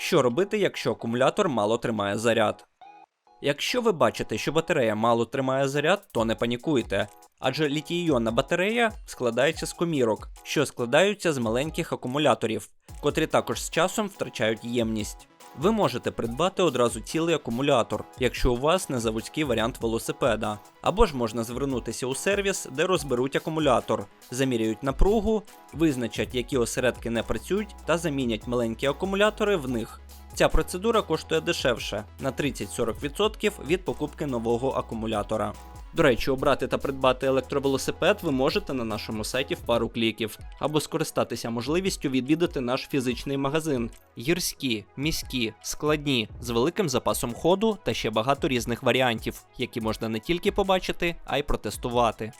Що робити, якщо акумулятор мало тримає заряд? Якщо ви бачите, що батарея мало тримає заряд, то не панікуйте. Адже літій-іонна батарея складається з комірок, що складаються з маленьких акумуляторів, котрі також з часом втрачають ємність. Ви можете придбати одразу цілий акумулятор, якщо у вас не заводський варіант велосипеда, або ж можна звернутися у сервіс, де розберуть акумулятор, заміряють напругу, визначать, які осередки не працюють, та замінять маленькі акумулятори в них. Ця процедура коштує дешевше на 30-40% від покупки нового акумулятора. До речі, обрати та придбати електровелосипед ви можете на нашому сайті в пару кліків, або скористатися можливістю відвідати наш фізичний магазин. Гірські, міські, складні, з великим запасом ходу та ще багато різних варіантів, які можна не тільки побачити, а й протестувати.